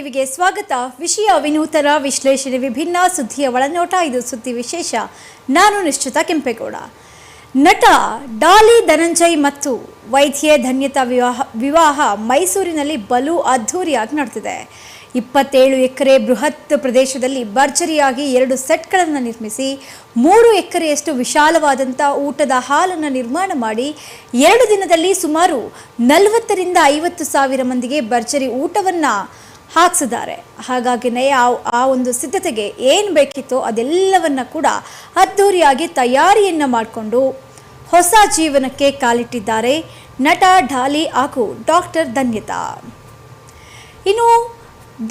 ಟಿವಿಗೆ ಸ್ವಾಗತ. ವಿಷಯ ವಿನೂತನ, ವಿಶ್ಲೇಷಣೆ, ವಿಭಿನ್ನ ಸುದ್ದಿಯ ಒಳನೋಟ. ಇದು ಸುದ್ದಿ ವಿಶೇಷ. ನಾನು ನಿಶ್ಚಿತ ಕೆಂಪೇಗೌಡ. ನಟ ಡಾಲಿ ಧನಂಜಯ್ ಮತ್ತು ವೈದ್ಯೆ ಧನ್ಯತಾ ವಿವಾಹ ವಿವಾಹ ಮೈಸೂರಿನಲ್ಲಿ ಬಲು ಅದ್ಧೂರಿಯಾಗಿ ನಡೆದಿದೆ. ಇಪ್ಪತ್ತೇಳು ಎಕರೆ ಬೃಹತ್ ಪ್ರದೇಶದಲ್ಲಿ ಭರ್ಜರಿಯಾಗಿ ಎರಡು ಸೆಟ್ಗಳನ್ನು ನಿರ್ಮಿಸಿ, ಮೂರು ಎಕರೆಯಷ್ಟು ವಿಶಾಲವಾದಂಥ ಊಟದ ಹಾಲನ್ನು ನಿರ್ಮಾಣ ಮಾಡಿ, ಎರಡು ದಿನದಲ್ಲಿ ಸುಮಾರು ನಲವತ್ತರಿಂದ ಐವತ್ತು ಸಾವಿರ ಮಂದಿಗೆ ಭರ್ಜರಿ ಊಟವನ್ನು ಹಾಕ್ಸಿದ್ದಾರೆ. ಹಾಗಾಗಿನೇ ಆ ಆ ಒಂದು ಸಿದ್ಧತೆಗೆ ಏನು ಬೇಕಿತ್ತೋ ಅದೆಲ್ಲವನ್ನು ಕೂಡ ಅದ್ಧೂರಿಯಾಗಿ ತಯಾರಿಯನ್ನು ಮಾಡಿಕೊಂಡು ಹೊಸ ಜೀವನಕ್ಕೆ ಕಾಲಿಟ್ಟಿದ್ದಾರೆ ನಟ ಢಾಲಿ ಹಾಗೂ ಡಾಕ್ಟರ್ ಧನ್ಯತಾ. ಇನ್ನು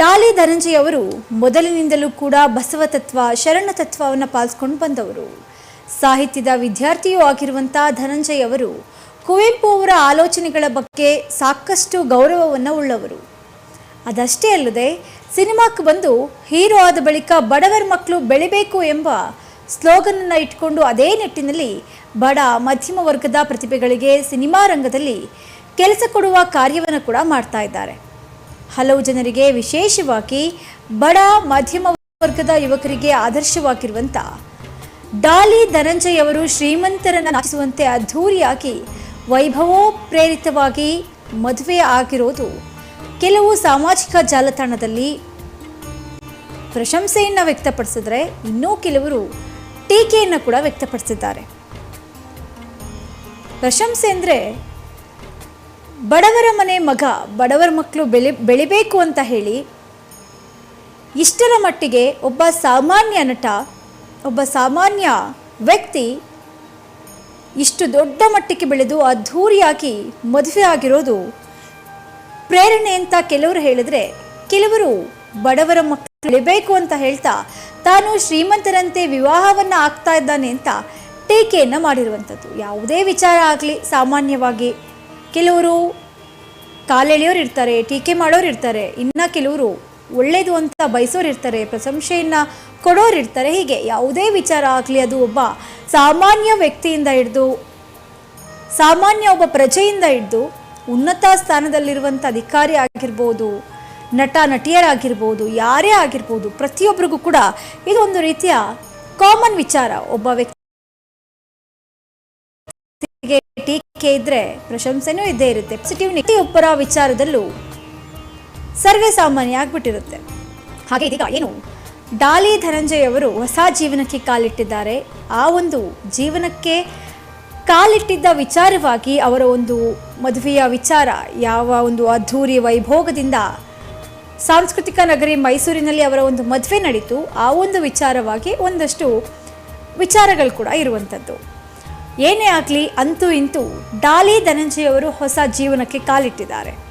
ಡಾಲಿ ಧನಂಜಯ್ ಅವರು ಮೊದಲಿನಿಂದಲೂ ಕೂಡ ಬಸವ ತತ್ವ, ಶರಣ ತತ್ವವನ್ನು ಪಾಲಿಸ್ಕೊಂಡು ಬಂದವರು. ಸಾಹಿತ್ಯದ ವಿದ್ಯಾರ್ಥಿಯೂ ಆಗಿರುವಂಥ ಧನಂಜಯ್ ಅವರು ಕುವೆಂಪು ಅವರ ಆಲೋಚನೆಗಳ ಬಗ್ಗೆ ಸಾಕಷ್ಟು ಗೌರವವನ್ನು ಉಳ್ಳವರು. ಅದಷ್ಟೇ ಅಲ್ಲದೆ ಸಿನಿಮಾಕ್ಕೆ ಬಂದು ಹೀರೋ ಆದ ಬಳಿಕ ಬಡವರ ಮಕ್ಕಳು ಬೆಳಿಬೇಕು ಎಂಬ ಸ್ಲೋಗನನ್ನು ಇಟ್ಕೊಂಡು ಅದೇ ನಿಟ್ಟಿನಲ್ಲಿ ಬಡ, ಮಧ್ಯಮ ವರ್ಗದ ಪ್ರತಿಭೆಗಳಿಗೆ ಸಿನಿಮಾ ರಂಗದಲ್ಲಿ ಕೆಲಸ ಕೊಡುವ ಕಾರ್ಯವನ್ನು ಕೂಡ ಮಾಡ್ತಾ ಇದ್ದಾರೆ. ಹಲವು ಜನರಿಗೆ ವಿಶೇಷವಾಗಿ ಬಡ, ಮಧ್ಯಮ ವರ್ಗದ ಯುವಕರಿಗೆ ಆದರ್ಶವಾಗಿರುವಂಥ ಡಾಲಿ ಧನಂಜಯ್ ಅವರು ಶ್ರೀಮಂತರನ್ನು ನಾಚಿಸುವಂತೆ ಅದ್ಧೂರಿಯಾಗಿ ವೈಭವೋಪ್ರೇರಿತವಾಗಿ ಮದುವೆ ಆಗಿರೋದು ಕೆಲವು ಸಾಮಾಜಿಕ ಜಾಲತಾಣದಲ್ಲಿ ಪ್ರಶಂಸೆಯನ್ನು ವ್ಯಕ್ತಪಡಿಸಿದ್ರೆ ಇನ್ನೂ ಕೆಲವರು ಟೀಕೆಯನ್ನು ಕೂಡ ವ್ಯಕ್ತಪಡಿಸಿದ್ದಾರೆ. ಪ್ರಶಂಸೆ ಅಂದರೆ ಬಡವರ ಮನೆ ಮಗ, ಬಡವರ ಮಕ್ಕಳು ಬೆಳೆ, ಬೆಳಿಬೇಕು ಅಂತ ಹೇಳಿ ಇಷ್ಟರ ಮಟ್ಟಿಗೆ ಒಬ್ಬ ಸಾಮಾನ್ಯ ನಟ, ಒಬ್ಬ ಸಾಮಾನ್ಯ ವ್ಯಕ್ತಿ ಇಷ್ಟು ದೊಡ್ಡ ಮಟ್ಟಕ್ಕೆ ಬೆಳೆದು ಅದ್ಧೂರಿಯಾಗಿ ಮದುವೆ ಆಗಿರೋದು ಪ್ರೇರಣೆ ಅಂತ ಕೆಲವರು ಹೇಳಿದ್ರೆ, ಕೆಲವರು ಬಡವರ ಮಕ್ಕಳು ಬೆಳಿಬೇಕು ಅಂತ ಹೇಳ್ತಾ, ತಾನು ಶ್ರೀಮಂತರಂತೆ ವಿವಾಹವನ್ನು ಆಗ್ತಾ ಇದ್ದಾನೆ ಅಂತ ಟೀಕೆಯನ್ನು ಮಾಡಿರುವಂಥದ್ದು. ಯಾವುದೇ ವಿಚಾರ ಆಗಲಿ, ಸಾಮಾನ್ಯವಾಗಿ ಕೆಲವರು ಕಾಲೆಳೆಯೋರು ಇರ್ತಾರೆ, ಟೀಕೆ ಮಾಡೋರು ಇರ್ತಾರೆ, ಇನ್ನು ಕೆಲವರು ಒಳ್ಳೆಯದು ಅಂತ ಬಯಸೋರು ಇರ್ತಾರೆ, ಪ್ರಶಂಸೆಯನ್ನು ಕೊಡೋರು ಇರ್ತಾರೆ, ಹೀಗೆ ಯಾವುದೇ ವಿಚಾರ ಆಗಲಿ, ಅದು ಒಬ್ಬ ಸಾಮಾನ್ಯ ವ್ಯಕ್ತಿಯಿಂದ ಹಿಡಿದು, ಸಾಮಾನ್ಯ ಒಬ್ಬ ಪ್ರಜೆಯಿಂದ ಹಿಡಿದು ಉನ್ನತ ಸ್ಥಾನದಲ್ಲಿರುವಂಥ ಅಧಿಕಾರಿ ಆಗಿರ್ಬೋದು, ನಟ, ನಟಿಯರಾಗಿರ್ಬೋದು, ಯಾರೇ ಆಗಿರ್ಬೋದು ಪ್ರತಿಯೊಬ್ಬರಿಗೂ ಕೂಡ ಇದೊಂದು ರೀತಿಯ ಕಾಮನ್ ವಿಚಾರ. ಒಬ್ಬ ವ್ಯಕ್ತಿ ಟೀಕೆ ಇದ್ರೆ, ಪ್ರಶಂಸೆನೂ ಇದ್ದೇ ಇರುತ್ತೆ. ಪಾಸಿಟಿವ್ ಪ್ರತಿಯೊಬ್ಬರ ವಿಚಾರದಲ್ಲೂ ಸರ್ವೇ ಸಾಮಾನ್ಯ ಆಗ್ಬಿಟ್ಟಿರುತ್ತೆ. ಹಾಗೆ ಇದೀಗ ಏನು? ಡಾಲಿ ಧನಂಜಯ್ ಅವರು ಹೊಸ ಜೀವನಕ್ಕೆ ಕಾಲಿಟ್ಟಿದ್ದಾರೆ. ಆ ಒಂದು ಜೀವನಕ್ಕೆ ಕಾಲಿಟ್ಟಿದ್ದ ವಿಚಾರವಾಗಿ ಅವರ ಒಂದು ಮದುವೆಯ ವಿಚಾರ, ಯಾವ ಒಂದು ಅದ್ಧೂರಿ ವೈಭೋಗದಿಂದ ಸಾಂಸ್ಕೃತಿಕ ನಗರಿ ಮೈಸೂರಿನಲ್ಲಿ ಅವರ ಒಂದು ಮದುವೆ ನಡೀತು. ಆ ಒಂದು ವಿಚಾರವಾಗಿ ಒಂದಷ್ಟು ವಿಚಾರಗಳು ಕೂಡ ಇರುವಂಥದ್ದು. ಏನೇ ಆಗಲಿ ಅಂತೂ ಇಂತೂ ಡಾಲಿ ಧನಂಜಯವರು ಹೊಸ ಜೀವನಕ್ಕೆ ಕಾಲಿಟ್ಟಿದ್ದಾರೆ.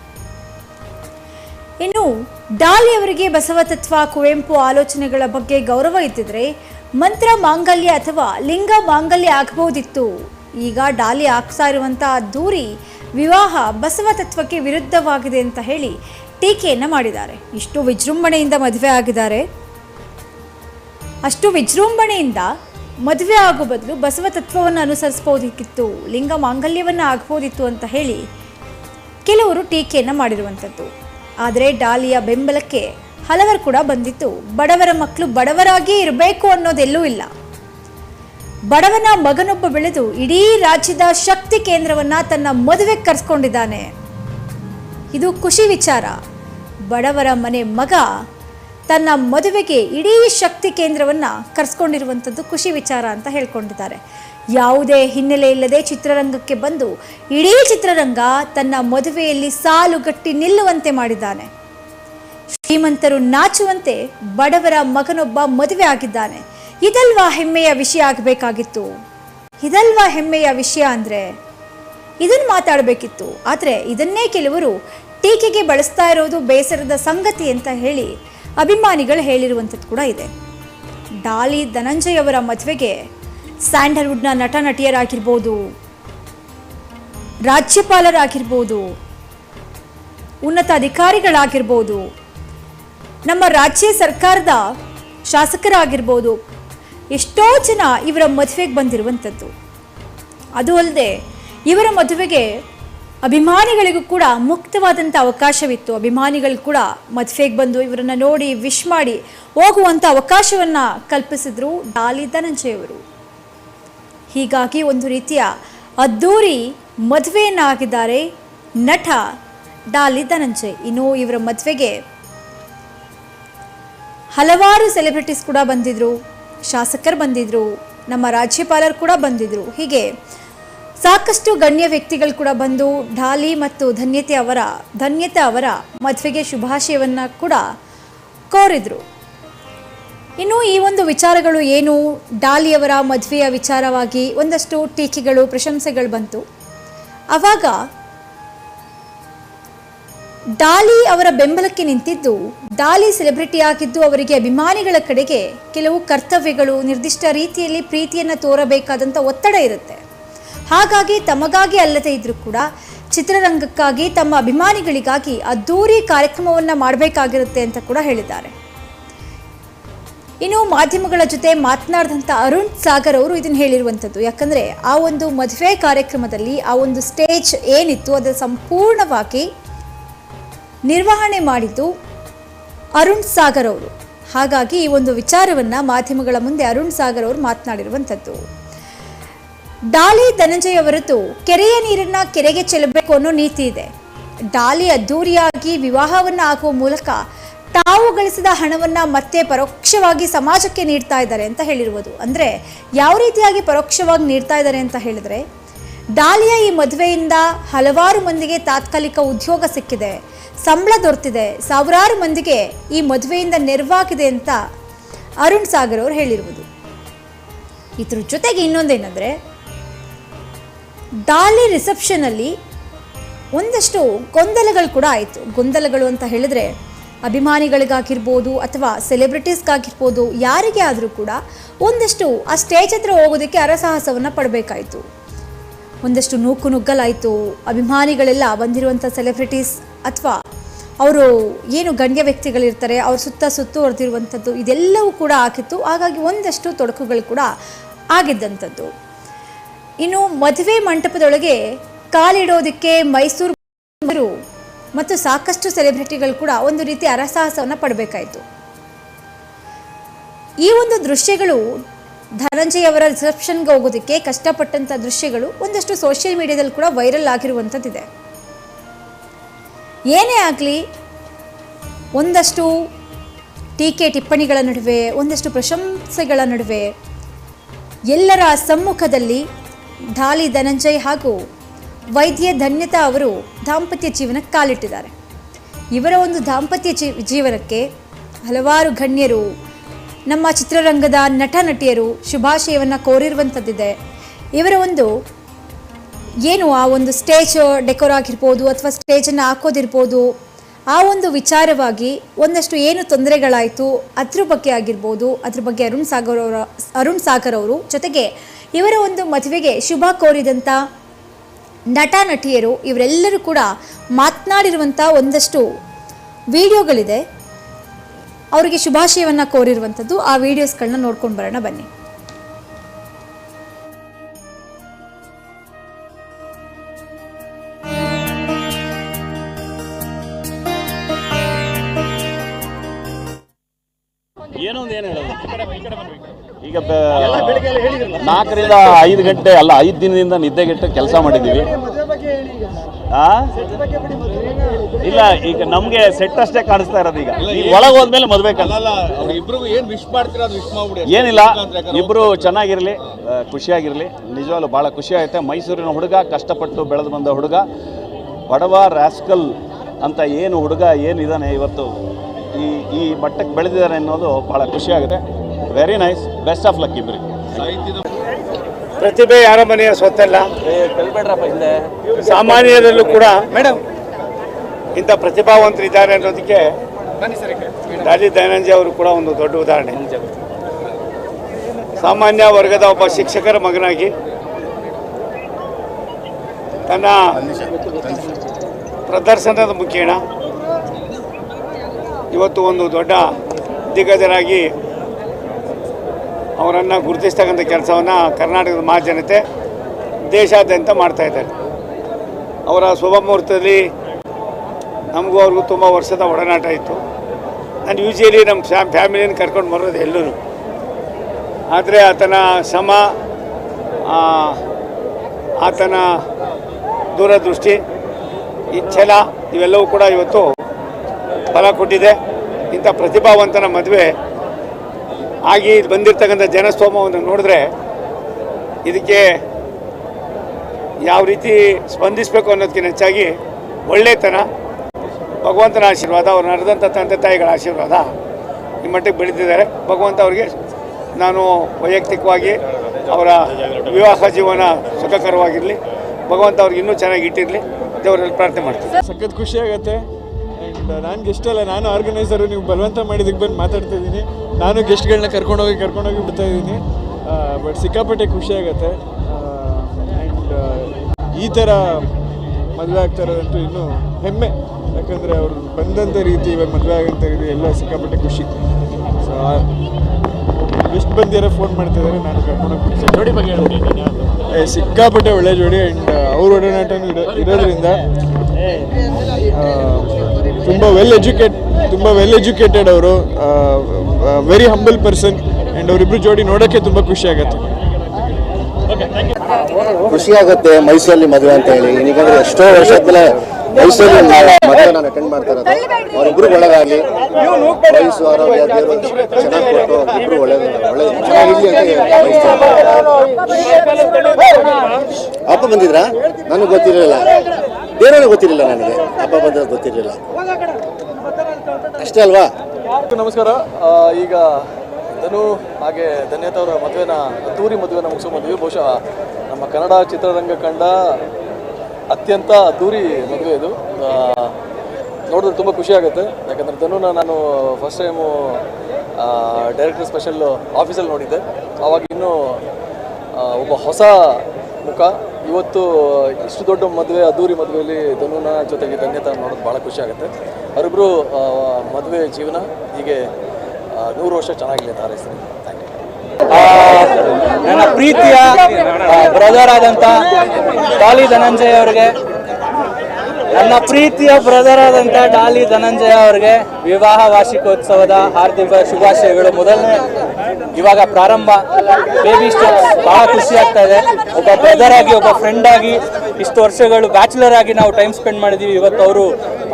ಇನ್ನು ಡಾಲಿಯವರಿಗೆ ಬಸವತತ್ವ ಬಸವ ತತ್ವ, ಕುವೆಂಪು ಆಲೋಚನೆಗಳ ಬಗ್ಗೆ ಗೌರವ ಇದ್ದಿದ್ರೆ ಮಂತ್ರ ಮಾಂಗಲ್ಯ ಅಥವಾ ಲಿಂಗ ಮಾಂಗಲ್ಯ ಆಗಬಹುದಿತ್ತು. ಈಗ ಡಾಲಿ ಹಾಕ್ತಾ ಇರುವಂಥ ದೂರಿ ವಿವಾಹ ಬಸವ ತತ್ವಕ್ಕೆ ವಿರುದ್ಧವಾಗಿದೆ ಅಂತ ಹೇಳಿ ಟೀಕೆಯನ್ನು ಮಾಡಿದ್ದಾರೆ. ಇಷ್ಟು ವಿಜೃಂಭಣೆಯಿಂದ ಮದುವೆ ಆಗಿದ್ದಾರೆ. ಅಷ್ಟು ವಿಜೃಂಭಣೆಯಿಂದ ಮದುವೆ ಆಗೋ ಬದಲು ಬಸವ ತತ್ವವನ್ನು ಅನುಸರಿಸ್ಬೋದಿತ್ತು, ಲಿಂಗ ಮಾಂಗಲ್ಯವನ್ನು ಆಗ್ಬೋದಿತ್ತು ಅಂತ ಹೇಳಿ ಕೆಲವರು ಟೀಕೆಯನ್ನು ಮಾಡಿರುವಂಥದ್ದು ಆದರೆ ಡಾಲಿಯ ಬೆಂಬಲಕ್ಕೆ ಹಲವರು ಕೂಡ ಬಂದಿತ್ತು. ಬಡವರ ಮಕ್ಕಳು ಬಡವರಾಗಿಯೇ ಇರಬೇಕು ಅನ್ನೋದೆಲ್ಲೂ ಇಲ್ಲ. ಬಡವನ ಮಗನೊಬ್ಬ ಬೆಳೆದು ಇಡೀ ರಾಜ್ಯದ ಶಕ್ತಿ ಕೇಂದ್ರವನ್ನ ತನ್ನ ಮದುವೆಗೆ ಕರೆಸ್ಕೊಂಡಿದ್ದಾನೆ. ಇದು ಖುಷಿ ವಿಚಾರ. ಬಡವರ ಮನೆ ಮಗ ತನ್ನ ಮದುವೆಗೆ ಇಡೀ ಶಕ್ತಿ ಕೇಂದ್ರವನ್ನ ಕರೆಸ್ಕೊಂಡಿರುವಂಥದ್ದು ಖುಷಿ ವಿಚಾರ ಅಂತ ಹೇಳ್ಕೊಂಡಿದ್ದಾರೆ. ಯಾವುದೇ ಹಿನ್ನೆಲೆ ಇಲ್ಲದೆ ಚಿತ್ರರಂಗಕ್ಕೆ ಬಂದು ಇಡೀ ಚಿತ್ರರಂಗ ತನ್ನ ಮದುವೆಯಲ್ಲಿ ಸಾಲುಗಟ್ಟಿ ನಿಲ್ಲುವಂತೆ ಮಾಡಿದ್ದಾನೆ. ಶ್ರೀಮಂತರು ನಾಚುವಂತೆ ಬಡವರ ಮಗನೊಬ್ಬ ಮದುವೆ ಆಗಿದ್ದಾನೆ. ಇದಲ್ವಾ ಹೆಮ್ಮೆಯ ವಿಷಯ ಆಗಬೇಕಾಗಿತ್ತು? ಇದಲ್ವಾ ಹೆಮ್ಮೆಯ ವಿಷಯ ಅಂದರೆ? ಇದನ್ನು ಮಾತಾಡಬೇಕಿತ್ತು. ಆದರೆ ಇದನ್ನೇ ಕೆಲವರು ಟೀಕೆಗೆ ಬಳಸ್ತಾ ಇರೋದು ಬೇಸರದ ಸಂಗತಿ ಅಂತ ಹೇಳಿ ಅಭಿಮಾನಿಗಳು ಹೇಳಿರುವಂಥದ್ದು ಕೂಡ ಇದೆ. ಡಾಲಿ ಧನಂಜಯ್ ಅವರ ಮದುವೆಗೆ ಸ್ಯಾಂಡಲ್ವುಡ್ನ ನಟ ನಟಿಯರಾಗಿರ್ಬೋದು ರಾಜ್ಯಪಾಲರಾಗಿರ್ಬೋದು. ಉನ್ನತ ಅಧಿಕಾರಿಗಳಾಗಿರ್ಬೋದು ನಮ್ಮ ರಾಜ್ಯ ಸರ್ಕಾರದ ಶಾಸಕರಾಗಿರ್ಬೋದು. ಎಷ್ಟೋ ಜನ ಇವರ ಮದುವೆಗೆ ಬಂದಿರುವಂಥದ್ದು. ಅದು ಅಲ್ಲದೆ ಇವರ ಮದುವೆಗೆ ಅಭಿಮಾನಿಗಳಿಗೂ ಕೂಡ ಮುಕ್ತವಾದಂಥ ಅವಕಾಶವಿತ್ತು. ಅಭಿಮಾನಿಗಳು ಕೂಡ ಮದುವೆಗೆ ಬಂದು ಇವರನ್ನು ನೋಡಿ ವಿಶ್ ಮಾಡಿ ಹೋಗುವಂಥ ಅವಕಾಶವನ್ನು ಕಲ್ಪಿಸಿದ್ರು ಡಾಲಿ ಧನಂಜಯವರು. ಹೀಗಾಗಿ ಒಂದು ರೀತಿಯ ಅದ್ದೂರಿ ಮದುವೆಯನ್ನಾಗಿದ್ದಾರೆ ನಟ ಡಾಲಿ ಧನಂಜಯ್. ಇನ್ನು ಇವರ ಮದುವೆಗೆ ಹಲವಾರು ಸೆಲೆಬ್ರಿಟೀಸ್ ಕೂಡ ಬಂದಿದ್ರು. ಶಾಸಕರು ಬಂದಿದ್ರು, ನಮ್ಮ ರಾಜ್ಯಪಾಲರು ಕೂಡ ಬಂದಿದ್ರು. ಹೀಗೆ ಸಾಕಷ್ಟು ಗಣ್ಯ ವ್ಯಕ್ತಿಗಳು ಕೂಡ ಬಂದು ಢಾಲಿ ಮತ್ತು ಧನ್ಯತೆ ಅವರ ಧನ್ಯತೆ ಅವರ ಮದುವೆಗೆ ಶುಭಾಶಯವನ್ನು ಕೂಡ ಕೋರಿದ್ರು. ಇನ್ನು ಈ ಒಂದು ವಿಚಾರಗಳು ಏನು? ಡಾಲಿಯವರ ಮದುವೆಯ ವಿಚಾರವಾಗಿ ಒಂದಷ್ಟು ಟೀಕೆಗಳು, ಪ್ರಶಂಸೆಗಳು ಬಂತು. ಆವಾಗ ಡಾಲಿ ಅವರ ಬೆಂಬಲಕ್ಕೆ ನಿಂತಿದ್ದು, ಡಾಲಿ ಸೆಲೆಬ್ರಿಟಿ ಆಗಿದ್ದು ಅವರಿಗೆ ಅಭಿಮಾನಿಗಳ ಕಡೆಗೆ ಕೆಲವು ಕರ್ತವ್ಯಗಳು, ನಿರ್ದಿಷ್ಟ ರೀತಿಯಲ್ಲಿ ಪ್ರೀತಿಯನ್ನು ತೋರಬೇಕಾದಂಥ ಒತ್ತಡ ಇರುತ್ತೆ. ಹಾಗಾಗಿ ತಮಗಾಗಿ ಅಲ್ಲದೆ ಇದ್ದರೂ ಕೂಡ ಚಿತ್ರರಂಗಕ್ಕಾಗಿ, ತಮ್ಮ ಅಭಿಮಾನಿಗಳಿಗಾಗಿ ಅದ್ದೂರಿ ಕಾರ್ಯಕ್ರಮವನ್ನು ಮಾಡಬೇಕಾಗಿರುತ್ತೆ ಅಂತ ಕೂಡ ಹೇಳಿದ್ದಾರೆ. ಇನ್ನು ಮಾಧ್ಯಮಗಳ ಜೊತೆ ಮಾತನಾಡಿದಂಥ ಅರುಣ್ ಸಾಗರ್ ಅವರು ಇದನ್ನು ಹೇಳಿರುವಂಥದ್ದು ಯಾಕಂದರೆ ಆ ಒಂದು ಮದುವೆ ಕಾರ್ಯಕ್ರಮದಲ್ಲಿ ಆ ಒಂದು ಸ್ಟೇಜ್ ಏನಿತ್ತು, ಅದರ ಸಂಪೂರ್ಣವಾಗಿ ನಿರ್ವಹಣೆ ಮಾಡಿದ್ದು ಅರುಣ್ ಸಾಗರ್ ಅವರು. ಹಾಗಾಗಿ ಈ ಒಂದು ವಿಚಾರವನ್ನು ಮಾಧ್ಯಮಗಳ ಮುಂದೆ ಅರುಣ್ ಸಾಗರ್ ಅವರು ಮಾತನಾಡಿರುವಂಥದ್ದು. ಡಾಲಿ ಧನಂಜಯ ಅವರದ್ದು ಕೆರೆಯ ನೀರನ್ನ ಕೆರೆಗೆ ಚೆಲ್ಲಬೇಕು ಅನ್ನೋ ನೀತಿ ಇದೆ. ಡಾಲಿ ಅದ್ದೂರಿಯಾಗಿ ವಿವಾಹವನ್ನು ಹಾಕುವ ಮೂಲಕ ತಾವು ಗಳಿಸಿದ ಹಣವನ್ನ ಮತ್ತೆ ಪರೋಕ್ಷವಾಗಿ ಸಮಾಜಕ್ಕೆ ನೀಡ್ತಾ ಇದ್ದಾರೆ ಅಂತ ಹೇಳಿರುವುದು. ಅಂದ್ರೆ ಯಾವ ರೀತಿಯಾಗಿ ಪರೋಕ್ಷವಾಗಿ ನೀಡ್ತಾ ಇದ್ದಾರೆ ಅಂತ ಹೇಳಿದ್ರೆ ಡಾಲಿಯ ಈ ಮದುವೆಯಿಂದ ಹಲವಾರು ಮಂದಿಗೆ ತಾತ್ಕಾಲಿಕ ಉದ್ಯೋಗ ಸಿಕ್ಕಿದೆ. ಸಂಬಳ ದೊರೆತಿದೆ. ಸಾವಿರಾರು ಮಂದಿಗೆ ಈ ಮದುವೆಯಿಂದ ನೆರವಾಗಿದೆ ಅಂತ ಅರುಣ್ ಸಾಗರ್ ಅವರು ಹೇಳಿರುವುದು. ಇದ್ರ ಜೊತೆಗೆ ಇನ್ನೊಂದೇನೆಂದರೆ, ಡಾಲಿ ರಿಸೆಪ್ಷನಲ್ಲಿ ಒಂದಷ್ಟು ಗೊಂದಲಗಳು ಕೂಡ ಆಯಿತು. ಗೊಂದಲಗಳು ಅಂತ ಹೇಳಿದ್ರೆ, ಅಭಿಮಾನಿಗಳಿಗಾಗಿರ್ಬೋದು ಅಥವಾ ಸೆಲೆಬ್ರಿಟೀಸ್ಗಾಗಿರ್ಬೋದು ಯಾರಿಗೆ ಆದರೂ ಕೂಡ ಒಂದಷ್ಟು ಆ ಸ್ಟೇಜ್ ಹತ್ರ ಹೋಗೋದಕ್ಕೆ ಅರಸಾಹಸವನ್ನು ಪಡಬೇಕಾಯಿತು. ಒಂದಷ್ಟು ನೂಕು ನುಗ್ಗಲಾಯಿತು. ಅಭಿಮಾನಿಗಳೆಲ್ಲ ಬಂದಿರುವಂಥ ಸೆಲೆಬ್ರಿಟೀಸ್ ಅಥವಾ ಅವರು ಏನು ಗಣ್ಯ ವ್ಯಕ್ತಿಗಳಿರ್ತಾರೆ, ಅವ್ರ ಸುತ್ತ ಸುತ್ತುವರೆದಿರುವಂಥದ್ದು ಇದೆಲ್ಲವೂ ಕೂಡ ಆಗಿತ್ತು. ಹಾಗಾಗಿ ಒಂದಷ್ಟು ತೊಡಕುಗಳು ಕೂಡ ಆಗಿದ್ದಂಥದ್ದು. ಇನ್ನು ಮದುವೆ ಮಂಟಪದೊಳಗೆ ಕಾಲಿಡೋದಕ್ಕೆ ಮೈಸೂರು ಮತ್ತು ಸಾಕಷ್ಟು ಸೆಲೆಬ್ರಿಟಿಗಳು ಕೂಡ ಒಂದು ರೀತಿ ಅರಸಾಹಸವನ್ನು ಪಡಬೇಕಾಯಿತು. ಈ ಒಂದು ದೃಶ್ಯಗಳು ಧನಂಜಯ್ ಅವರ ರಿಸೆಪ್ಷನ್ಗೆ ಹೋಗೋದಕ್ಕೆ ಕಷ್ಟಪಟ್ಟಂಥ ದೃಶ್ಯಗಳು ಒಂದಷ್ಟು ಸೋಷಿಯಲ್ ಮೀಡಿಯಾದಲ್ಲಿ ಕೂಡ ವೈರಲ್ ಆಗಿರುವಂಥದ್ದಿದೆ ಏನೇ ಆಗಲಿ, ಒಂದಷ್ಟು ಟೀಕೆ ಟಿಪ್ಪಣಿಗಳ ನಡುವೆ, ಒಂದಷ್ಟು ಪ್ರಶಂಸೆಗಳ ನಡುವೆ, ಎಲ್ಲರ ಸಮ್ಮುಖದಲ್ಲಿ ಢಾಲಿ ಧನಂಜಯ್ ಹಾಗೂ ವೈದ್ಯ ಧನ್ಯತಾ ಅವರು ದಾಂಪತ್ಯ ಜೀವನಕ್ಕೆ ಕಾಲಿಟ್ಟಿದ್ದಾರೆ. ಇವರ ಒಂದು ದಾಂಪತ್ಯ ಜೀವನಕ್ಕೆ ಹಲವಾರು ಗಣ್ಯರು ನಮ್ಮ ಚಿತ್ರರಂಗದ ನಟ ನಟಿಯರು ಶುಭಾಶಯವನ್ನು ಕೋರಿರುವಂಥದ್ದಿದೆ. ಇವರ ಒಂದು ಏನು ಆ ಒಂದು ಸ್ಟೇಜ್ ಡೆಕೋರ್ ಆಗಿರ್ಬೋದು ಅಥವಾ ಸ್ಟೇಜನ್ನು ಹಾಕೋದಿರ್ಬೋದು, ಆ ಒಂದು ವಿಚಾರವಾಗಿ ಒಂದಷ್ಟು ಏನು ತೊಂದರೆಗಳಾಯಿತು ಅದ್ರ ಬಗ್ಗೆ ಆಗಿರ್ಬೋದು, ಅದ್ರ ಬಗ್ಗೆ ಅರುಣ್ ಸಾಗರ್ ಅವರ, ಅರುಣ್ ಸಾಗರ್ ಅವರು ಜೊತೆಗೆ ಇವರ ಒಂದು ಮದುವೆಗೆ ಶುಭ ಕೋರಿದಂಥ ನಟ ನಟಿಯರು ಇವರೆಲ್ಲರೂ ಕೂಡ ಮಾತನಾಡಿರುವಂಥ ಒಂದಷ್ಟು ವಿಡಿಯೋಗಳಿದೆ. ಅವರಿಗೆ ಶುಭಾಶಯವನ್ನು ಕೋರಿರುವಂಥದ್ದು ಆ ವಿಡಿಯೋಸ್ಗಳನ್ನ ನೋಡ್ಕೊಂಡು ಬರೋಣ ಬನ್ನಿ. ಏನೋ ಒಂದು ಏನು ಹೇಳೋದು ಈಗ ನಾಲ್ಕರಿಂದ ಐದು ಗಂಟೆ ಅಲ್ಲ ಐದು ದಿನದಿಂದ ನಿದ್ದೆಗೆಟ್ಟು ಕೆಲಸ ಮಾಡಿದ್ದೀವಿ? ಇಲ್ಲ ಈಗ ನಮ್ಗೆ ಸೆಟ್ ಅಷ್ಟೇ ಕಾಣಿಸ್ತಾ ಇರೋದು ಈಗ. ಒಳಗೆ ಹೋದ್ಮೇಲೆ ಮದ್ವೆ ಏನಿಲ್ಲ ಇಬ್ರು ಚೆನ್ನಾಗಿರ್ಲಿ ಖುಷಿಯಾಗಿರ್ಲಿ. ನಿಜವಾಗ್ಲೂ ಬಹಳ ಖುಷಿ ಆಗುತ್ತೆ. ಮೈಸೂರಿನ ಹುಡುಗ ಕಷ್ಟಪಟ್ಟು ಬೆಳೆದು ಬಂದ ಹುಡುಗ ಬಡವ ರಾಸ್ಕಲ್ ಅಂತ ಏನು ಹುಡುಗ ಏನಿದ್ದಾನೆ ಇವತ್ತು. ಈ ಈ ಮಟ್ಟಕ್ಕೆ ಬೆಳೆದಿದ್ದಾನೆ ಅನ್ನೋದು ಭಾಳ ಖುಷಿಯಾಗುತ್ತೆ very nice best of luck ಇಬ್ಬರಿಗೆ ಸಾಹಿತ್ಯದ ಪ್ರತಿಭೆ ಯಾರ ಮನೆಯ ಸ್ವತ್ತಲ್ಲ ಸಾಮಾನ್ಯರಲ್ಲೂ ಕೂಡ ಮೇಡಮ್ ಇಂಥ ಪ್ರತಿಭಾವಂತರಿದ್ದಾರೆ ಅನ್ನೋದಕ್ಕೆ ರಾಜೀವ್ ದಯಾನಂದಿ ಅವರು ಕೂಡ ಒಂದು ದೊಡ್ಡ ಉದಾಹರಣೆ. ಸಾಮಾನ್ಯ ವರ್ಗದ ಒಬ್ಬ ಶಿಕ್ಷಕರ ಮಗನಾಗಿ ತನ್ನ ಪ್ರದರ್ಶನದ ಮುಖೇನ ಇವತ್ತು ಒಂದು ದೊಡ್ಡ ದಿಗ್ಗಜರಾಗಿ ಅವರನ್ನು ಗುರುತಿಸ್ತಕ್ಕಂಥ ಕೆಲಸವನ್ನು ಕರ್ನಾಟಕದ ಮಹಾಜನತೆ ದೇಶಾದ್ಯಂತ ಮಾಡ್ತಾಯಿದ್ದಾರೆ ಅವರ ಶುಭ ಮುಹೂರ್ತದಲ್ಲಿ ನಮಗೂ ಅವ್ರಿಗೂ ತುಂಬ ವರ್ಷದ ಒಡನಾಟ ಇತ್ತು. ನಾನು ಯೂಶಲಿ ನಮ್ಮ ಫ್ಯಾ, ಫ್ಯಾಮಿಲಿಯನ್ನು ಕರ್ಕೊಂಡು ಬರೋದು ಎಲ್ಲರೂ. ಆದರೆ ಆತನ ಸಮ ಆತನ ದೂರದೃಷ್ಟಿ, ಈ ಛಲ ಇವೆಲ್ಲವೂ ಕೂಡ ಇವತ್ತು ಫಲ ಕೊಟ್ಟಿದೆ. ಇಂಥ ಪ್ರತಿಭಾವಂತನ ಮದುವೆ ಆಗಿ ಇದು ಬಂದಿರತಕ್ಕಂಥ ಜನಸ್ತೋಮವನ್ನು ನೋಡಿದ್ರೆ ಇದಕ್ಕೆ ಯಾವ ರೀತಿ ಸ್ಪಂದಿಸಬೇಕು ಅನ್ನೋದಕ್ಕಿಂತ ಹೆಚ್ಚಾಗಿ ಒಳ್ಳೆತನ, ಭಗವಂತನ ಆಶೀರ್ವಾದ, ಅವ್ರು ನಡೆದಂಥ ತಂದೆ ತಾಯಿಗಳ ಆಶೀರ್ವಾದ ಈ ಮಟ್ಟಿಗೆ ಬೆಳೆದಿದ್ದಾರೆ. ಭಗವಂತ ಅವರಿಗೆ ನಾನು ವೈಯಕ್ತಿಕವಾಗಿ ಅವರ ವಿವಾಹ ಜೀವನ ಸುಖಕರವಾಗಿರಲಿ. ಭಗವಂತ ಅವ್ರಿಗೆ ಇನ್ನೂ ಚೆನ್ನಾಗಿ ಇಟ್ಟಿರಲಿ. ದೇವರಲ್ಲಿ ಪ್ರಾರ್ಥನೆ ಮಾಡ್ತೀನಿ. ಸಖತ್ ಖುಷಿ ಆ್ಯಂಡ್ ನಾನು ಗೆಸ್ಟ್ ಅಲ್ಲ ನಾನು ಆರ್ಗನೈಸರು ನೀವು ಬಲವಂತ ಮಾಡಿದಕ್ಕೆ ಬಂದು ಮಾತಾಡ್ತಾ ಇದ್ದೀನಿ. ನಾನು ಗೆಸ್ಟ್ಗಳನ್ನ ಕರ್ಕೊಂಡೋಗಿ ಕರ್ಕೊಂಡೋಗಿ ಬಿಡ್ತಾ ಇದ್ದೀನಿ. ಬಟ್ ಸಿಕ್ಕಾಪಟ್ಟೆ ಖುಷಿ ಆಗುತ್ತೆ. ಆ್ಯಂಡ್ ಈ ಥರ ಮದುವೆ ಆಗ್ತಾ ಇರೋದಂತೂ ಇನ್ನೂ ಹೆಮ್ಮೆ. ಯಾಕಂದರೆ ಅವರು ಬಂದಂಥ ರೀತಿ ಇವಾಗ ಮದುವೆ ಆಗಂಥ ರೀತಿ ಎಲ್ಲ ಸಿಕ್ಕಾಪಟ್ಟೆ ಖುಷಿ. ಸೊ ಎಷ್ಟು ಬಂದಿರೋ ಫೋನ್ ಮಾಡ್ತಿದ್ದಾರೆ ನಾನು ಕರ್ಕೊಂಡೋಗಿ ಬಿಡ್ತೀನಿ. ಜೋಡಿ ಬಗ್ಗೆ ಏ ಸಿಕ್ಕಾಪಟ್ಟೆ ಒಳ್ಳೆ ಜೋಡಿ ಆ್ಯಂಡ್ ಅವ್ರ ಒಡನಾಟನೂ ಇರೋ ಇರೋದ್ರಿಂದ ತುಂಬ ವೆಲ್ ಎಜುಕೇಟ್ ತುಂಬ ವೆಲ್ ಎಜುಕೇಟೆಡ್ ಅವರು. ವೆರಿ ಹಂಬಲ್ ಪರ್ಸನ್ ಆ್ಯಂಡ್ ಅವರಿಬ್ರು ಜೋಡಿ ನೋಡೋಕ್ಕೆ ತುಂಬ ಖುಷಿ ಆಗುತ್ತೆ. ಖುಷಿ ಆಗುತ್ತೆ ಮೈಸೂರಲ್ಲಿ ಮದುವೆ ಅಂತ ಹೇಳಿ. ಏನಕ್ಕೆ ಎಷ್ಟೋ ವರ್ಷದ್ಮೇಲೆ ಮೈಸೂರಲ್ಲಿ ಮದುವೆ ನಾನು ಅಟೆಂಡ್ ಮಾಡ್ತಾ ಇರೋದು ಅವರಿಬ್ರು ಒಳ್ಳೇದಾಗಲಿ ವಯಸ್ಸು ಆರೋಗ್ಯ ಚೆನ್ನಾಗಿ ಕೊಟ್ಟು ಅವರಿಬ್ರು ಒಳ್ಳೇದು ಒಳ್ಳೆ ಚೆನ್ನಾಗಿರ್ಲಿ ಅಂತ ಅಪ್ಪ ಬಂದಿದ್ರಾ? ನನಗೆ ಗೊತ್ತಿರಲಿಲ್ಲ. ಬೇರೆ ಗೊತ್ತಿರಲಿಲ್ಲ ನನಗೆ. ಹಬ್ಬ ಬಂದ್ರೆ ಗೊತ್ತಿರಲಿಲ್ಲ. ಅಷ್ಟೇ ಅಲ್ವಾ? ನಮಸ್ಕಾರ. ಈಗ ಧನು ಹಾಗೆ ಧನ್ಯತಾ ಅವರ ಮದುವೆನ, ಅದ್ದೂರಿ ಮದುವೆನ ಮುಗಿಸೋ ಮದುವೆ ಬಹುಶಃ ನಮ್ಮ ಕನ್ನಡ ಚಿತ್ರರಂಗ ಕಂಡ ಅತ್ಯಂತ ಅದ್ದೂರಿ ಮದುವೆ ಇದು. ನೋಡಿದ್ರೆ ತುಂಬ ಖುಷಿ ಆಗುತ್ತೆ. ಯಾಕಂದರೆ ಧನುನ ನಾನು ಫಸ್ಟ್ ಟೈಮು ಡೈರೆಕ್ಟರ್ ಸ್ಪೆಷಲ್ ಆಫೀಸಲ್ಲಿ ನೋಡಿದ್ದೆ. ಆವಾಗ ಇನ್ನೂ ಒಬ್ಬ ಹೊಸ ಮುಖ ಇವತ್ತು ಇಷ್ಟು ದೊಡ್ಡ ಮದುವೆ, ಅದ್ದೂರಿ ಮದುವೆಯಲ್ಲಿ ಧನುನ ಜೊತೆಗೆ ಧನ್ಯತಾ ನೋಡೋದು ಭಾಳ ಖುಷಿ ಆಗುತ್ತೆ. ಅವರಿಬ್ಬರು ಮದುವೆ ಜೀವನ ಹೀಗೆ ನೂರು ವರ್ಷ ಚೆನ್ನಾಗಿದೆ ಅಂತ ಹಾರೈಸ್ತೀನಿ. ನನ್ನ ಪ್ರೀತಿಯ ಬ್ರದರ್ ಆದಂಥ ಕಾಲಿ ಧನಂಜಯ ಅವರಿಗೆ ನನ್ನ ಪ್ರೀತಿಯ ಬ್ರದರ್ ಆದಂತ ಡಾಲಿ ಧನಂಜಯ ಅವರಿಗೆ ವಿವಾಹ ವಾರ್ಷಿಕೋತ್ಸವದ ಹಾರ್ದಿಕ ಶುಭಾಶಯಗಳು. ಮೊದಲನೇ ಇವಾಗ ಪ್ರಾರಂಭ. ಬೇಬಿ ಸ್ಟೆಪ್ಸ್ ಬಹಳ ಖುಷಿ ಆಗ್ತಾ ಇದೆ. ಒಬ್ಬ ಬ್ರದರ್ ಆಗಿ, ಒಬ್ಬ ಫ್ರೆಂಡ್ ಆಗಿ ಇಷ್ಟು ವರ್ಷಗಳು ಬ್ಯಾಚುಲರ್ ಆಗಿ ನಾವು ಟೈಮ್ ಸ್ಪೆಂಡ್ ಮಾಡಿದೀವಿ. ಇವತ್ತು ಅವರು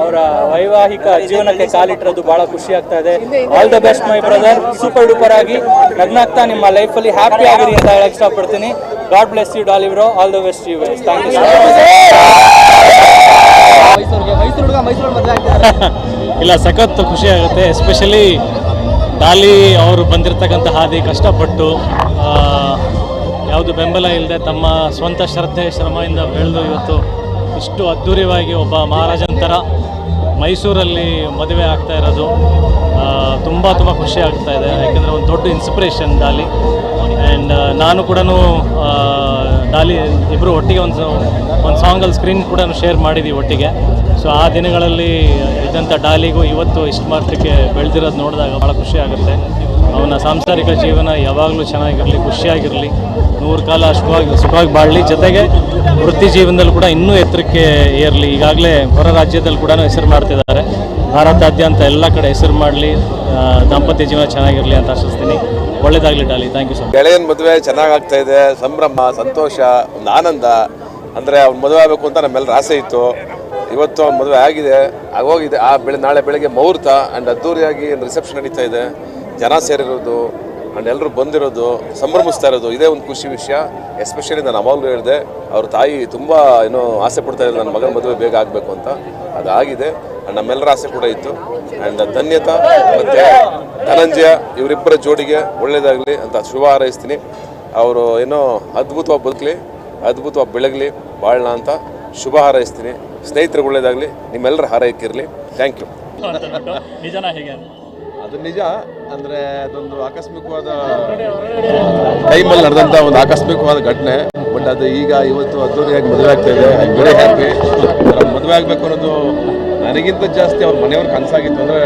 ಅವರ ವೈವಾಹಿಕ ಜೀವನಕ್ಕೆ ಕಾಲಿಟ್ಟಿರೋದು ಬಹಳ ಖುಷಿ ಆಗ್ತಾ ಇದೆ. All the best my brother super duper ಆಗಿ ನಗ್ನಾಗ್ತಾ ನಿಮ್ಮ ಲೈಫಲ್ಲಿ ಹ್ಯಾಪಿ ಆಗಿರಿ ಅಂತ ಹೇಳಕ್ ಇಷ್ಟಪಡ್ತೀನಿ. God bless you Daali bro. All the best you thank you ಇಲ್ಲ ಸಖತ್ ಖುಷಿ ಆಗುತ್ತೆ. ಎಸ್ಪೆಷಲಿ ಡಾಲಿ ಅವರು ಬಂದಿರತಕ್ಕಂಥ ಹಾದಿ ಕಷ್ಟಪಟ್ಟು ಯಾವುದು ಬೆಂಬಲ ಇಲ್ಲದೆ ತಮ್ಮ ಸ್ವಂತ ಶ್ರದ್ಧೆ ಶ್ರಮದಿಂದ ಬೆಳೆದು ಇವತ್ತು ಇಷ್ಟು ಅದ್ಧೂರಿಯಾಗಿ ಒಬ್ಬ ಮಹಾರಾಜನ ಥರ ಮೈಸೂರಲ್ಲಿ ಮದುವೆ ಆಗ್ತಾ ಇರೋದು ತುಂಬ ತುಂಬ ಖುಷಿ ಆಗ್ತಾ ಇದೆ. ಯಾಕೆಂದರೆ ಒಂದು ದೊಡ್ಡ ಇನ್ಸ್ಪಿರೇಷನ್ ಡಾಲಿ ಆ್ಯಂಡ್ ನಾನು ಕೂಡ ಡಾಲಿ ಇಬ್ಬರು ಒಟ್ಟಿಗೆ ಒಂದು ಒಂದು ಸಾಂಗಲ್ಲಿ ಸ್ಕ್ರೀನ್ ಕೂಡ ಶೇರ್ ಮಾಡಿದ್ದೀವಿ ಒಟ್ಟಿಗೆ. ಸೊ ಆ ದಿನಗಳಲ್ಲಿ ಇದ್ದಂಥ ಡಾಲಿಗೂ ಇವತ್ತು ಇಷ್ಟು ಮಾತ್ರಕ್ಕೆ ಬೆಳೆದಿರೋದು ನೋಡಿದಾಗ ಭಾಳ ಖುಷಿ ಆಗುತ್ತೆ. ಅವನ ಸಾಂಸಾರಿಕ ಜೀವನ ಯಾವಾಗಲೂ ಚೆನ್ನಾಗಿರಲಿ, ಖುಷಿಯಾಗಿರಲಿ. ನೂರು ಕಾಲ ಸುಖವಾಗಿ ಸುಖವಾಗಿ ಬಾಳಲಿ. ಜೊತೆಗೆ ವೃತ್ತಿ ಜೀವನದಲ್ಲಿ ಕೂಡ ಇನ್ನೂ ಎತ್ತರಕ್ಕೆ ಏರಲಿ. ಈಗಾಗಲೇ ಹೊರ ರಾಜ್ಯದಲ್ಲಿ ಕೂಡ ಹೆಸರು ಮಾಡ್ತಿದ್ದಾರೆ. ಭಾರತಾದ್ಯಂತ ಎಲ್ಲ ಕಡೆ ಹೆಸರು ಮಾಡಲಿ. ದಾಂಪತ್ಯ ಜೀವನ ಚೆನ್ನಾಗಿರಲಿ ಅಂತ ಆಶಿಸ್ತೀನಿ. ಒಳ್ಳೇದಾಗಲಿ Daali. Thank you so much ಗೆಳೆಯನ ಮದುವೆ ಚೆನ್ನಾಗಿ ಆಗ್ತಾ ಇದೆ. ಸಂಭ್ರಮ, ಸಂತೋಷ ಒಂದು ಆನಂದ. ಅಂದರೆ ಅವ್ನು ಮದುವೆ ಆಗಬೇಕು ಅಂತ ನಮ್ಮೆಲ್ಲರ ಆಸೆ ಇತ್ತು. ಇವತ್ತು ಅವ್ನ ಮದುವೆ ಆಗಿದೆ, ಆಗೋಗಿದೆ. ಆ ಬೆಳೆ, ನಾಳೆ ಬೆಳಗ್ಗೆ ಮುಹೂರ್ತ. ಆ್ಯಂಡ್ ಅದ್ದೂರಿಯಾಗಿ ರಿಸೆಪ್ಷನ್ ನಡೀತಾ ಇದೆ. ಜನ ಸೇರಿರೋದು. ಆ್ಯಂಡ್ ಎಲ್ಲರೂ ಬಂದಿರೋದು, ಸಂಭ್ರಮಿಸ್ತಾ ಇರೋದು ಇದೇ ಒಂದು ಖುಷಿ ವಿಷಯ. ಎಸ್ಪೆಷಲಿ ನಾನು ಅವಾಗಲೂ ಹೇಳಿದೆ, ಅವ್ರ ತಾಯಿ ತುಂಬ ಏನೋ ಆಸೆ ಪಡ್ತಾ ಇದ್ದಾರೆ, ನನ್ನ ಮಗನ ಮದುವೆ ಬೇಗ ಆಗಬೇಕು ಅಂತ. ಅದಾಗಿದೆ. ಆ್ಯಂಡ್ ನಮ್ಮೆಲ್ಲರ ಆಸೆ ಕೂಡ ಇತ್ತು. ಆ್ಯಂಡ್ ಧನ್ಯತಾ ಮತ್ತು ಧನಂಜಯ, ಇವರಿಬ್ಬರ ಜೋಡಿಗೆ ಒಳ್ಳೇದಾಗಲಿ ಅಂತ ಶುಭ ಹಾರೈಸ್ತೀನಿ. ಅವರು ಏನೋ ಅದ್ಭುತವಾಗಿ ಬದುಕಲಿ, ಅದ್ಭುತವಾಗಿ ಬೆಳಗಲಿ ಬಾಳಣ ಅಂತ ಶುಭ ಹಾರೈಸ್ತೀನಿ. ಸ್ನೇಹಿತರಿಗೆ ಒಳ್ಳೇದಾಗಲಿ ನಿಮ್ಮೆಲ್ಲರ ಹಾರೈಕಿರಲಿ ಥ್ಯಾಂಕ್ ಯು ನಿಜನ ಹೇಗೆ ಅದು ನಿಜ, ಅಂದ್ರೆ ಅದೊಂದು ಆಕಸ್ಮಿಕವಾದ ಟೈಮಲ್ಲಿ ನಡೆದಂತ ಒಂದು ಆಕಸ್ಮಿಕವಾದ ಘಟನೆ. ಬಟ್ ಅದು ಈಗ ಇವತ್ತು ಅದ್ದೂರಿಯಾಗಿ ಮದುವೆ ಆಗ್ತಾ ಇದೆ. ಐ ವೆರಿ ಹ್ಯಾಪಿ ಮದುವೆ ಆಗ್ಬೇಕು ಅನ್ನೋದು ನನಗಿಂತ ಜಾಸ್ತಿ ಅವ್ರ ಮನೆಯವ್ರ ಕನಸಾಗಿತ್ತು. ಅಂದ್ರೆ